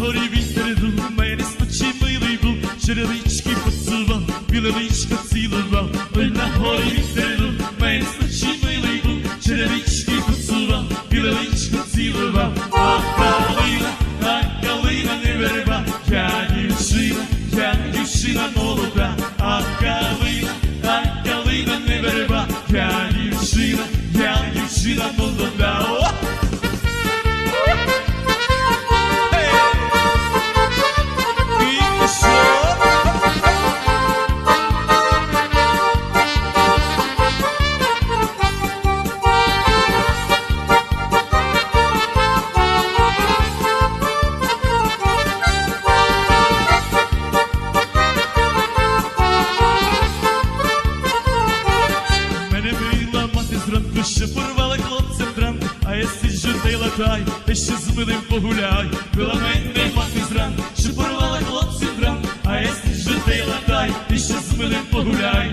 Горі вітер, мене спочивилий був, черевички поцував, білевичка що порвала хлопцем дранку, а я сиджу та й латай, та ще з милим погуляй. Била мене мати зранку, що порвала хлопцем дранку, а я сиджу та й латай, та ще з милим погуляй.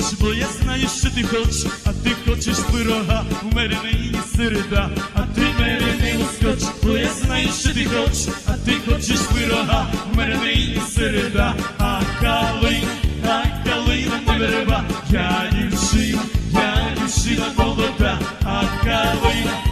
хоч, бо я знаю, що ти хоч, а ти хочеш пирога, у мене нині середа, а ти мене нині скоч, бо я знаю, що ти хоч, а ти хочеш пирога, у мене нині середа, а калин, а калина не береба, я дівчина, я дівчина молода, а калина.